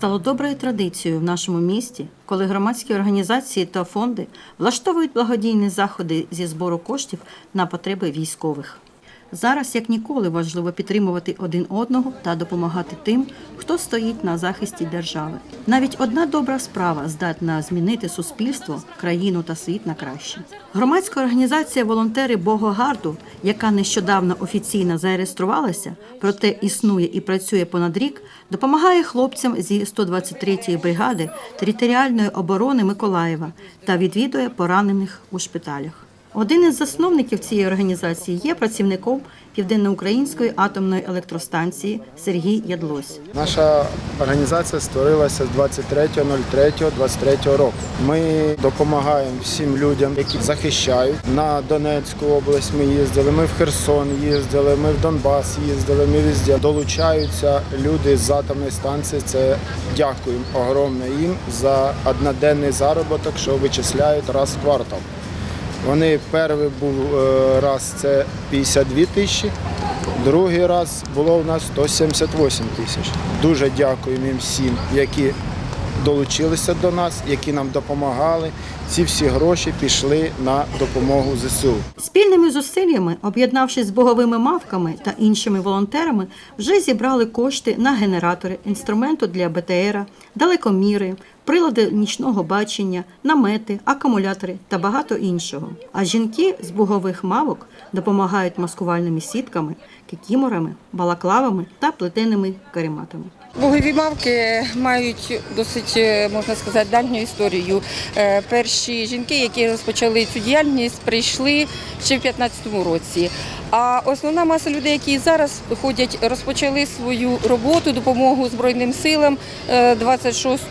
Стало доброю традицією в нашому місті, коли громадські організації та фонди влаштовують благодійні заходи зі збору коштів на потреби військових. Зараз як ніколи важливо підтримувати один одного та допомагати тим, хто стоїть на захисті держави. Навіть одна добра справа здатна змінити суспільство, країну та світ на краще. Громадська організація Волонтери Богогарду, яка нещодавно офіційно зареєструвалася, проте існує і працює понад рік, допомагає хлопцям зі 123-ї бригади територіальної оборони Миколаєва та відвідує поранених у шпиталях. Один із засновників цієї організації є працівником Південноукраїнської атомної електростанції Сергій Ядлось. Наша організація створилася з 23.03.23 року. Ми допомагаємо всім людям, які захищають. На Донецьку область ми їздили, ми в Херсон їздили, ми в Донбас їздили, ми везде. Долучаються люди з атомної станції. Це дякуємо огромне їм за одноденний заробіток, що вичисляють раз в квартал. Вони перший був е, раз це 52 тисячі, другий раз було у нас 178 тисяч. Дуже дякуємо їм всім, які долучилися до нас, які нам допомагали. Ці всі гроші пішли на допомогу ЗСУ. Спільними зусиллями, об'єднавшись з боговими мавками та іншими волонтерами, вже зібрали кошти на генератори, інструменту для БТРа, далекоміри, прилади нічного бачення, намети, акумулятори та багато іншого. А жінки з бугових мавок допомагають маскувальними сітками, кікіморами, балаклавами та плетеними карематами. Богові мавки мають досить, е, можна сказати, давню історію. Е, Перші жінки, які розпочали цю діяльність, прийшли ще в 15-му році. А основна маса людей, які зараз ходять, розпочали свою роботу, допомогу Збройним силам е, 26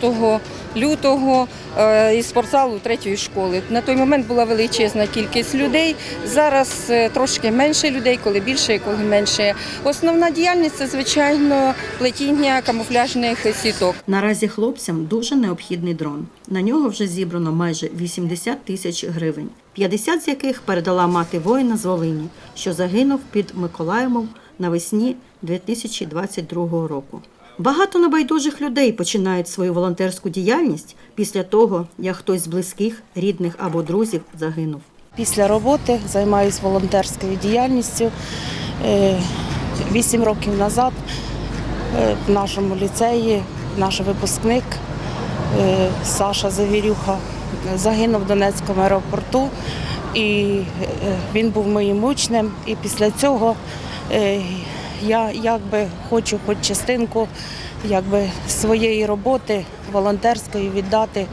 лютого е, із спортзалу третьої школи. На той момент була величезна кількість людей. Зараз трошки менше людей, коли більше, коли менше. Основна діяльність це звичайно плетіння камуфляжних сіток. Наразі хлопцям дуже необхідний дрон. На нього вже зібрано майже 80 тисяч гривень, 50 з яких передала мати воїна з Волині, що загинув під Миколаєвом навесні 2022 року. Багато небайдужих людей починають свою волонтерську діяльність після того, як хтось з близьких, рідних або друзів загинув. Після роботи займаюся волонтерською діяльністю. Е, Вісім років назад в нашому ліцеї наш випускник е, Саша Завірюха загинув в Донецькому аеропорту. І е, він був моїм учнем. І після цього е, я якби хочу хоч частинку якби, своєї роботи волонтерської віддати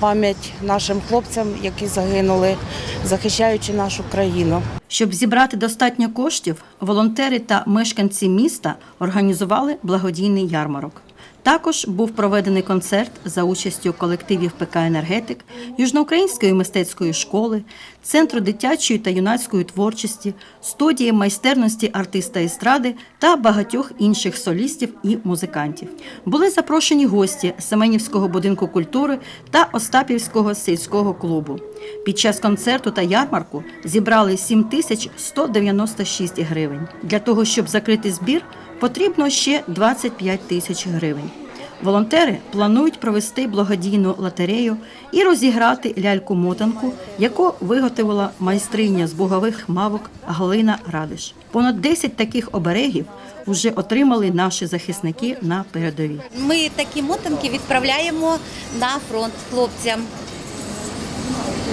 пам'ять нашим хлопцям, які загинули, захищаючи нашу країну. Щоб зібрати достатньо коштів, волонтери та мешканці міста організували благодійний ярмарок. Також був проведений концерт за участю колективів ПК Енергетик, Южноукраїнської мистецької школи, Центру дитячої та юнацької творчості, студії майстерності артиста естради та багатьох інших солістів і музикантів. Були запрошені гості Семенівського будинку культури та Остапівського сільського клубу. Під час концерту та ярмарку зібрали 7196 гривень. Для того, щоб закрити збір, потрібно ще 25 тисяч гривень. Волонтери планують провести благодійну лотерею і розіграти ляльку-мотанку, яку виготовила майстриня з бугових мавок Галина Радиш. Понад 10 таких оберегів вже отримали наші захисники на передовій. Ми такі мотанки відправляємо на фронт хлопцям.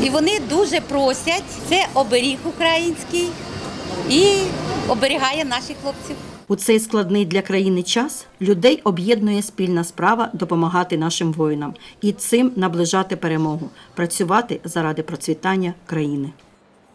І вони дуже просять. Це оберіг український і оберігає наших хлопців. У цей складний для країни час людей об'єднує спільна справа допомагати нашим воїнам і цим наближати перемогу, працювати заради процвітання країни.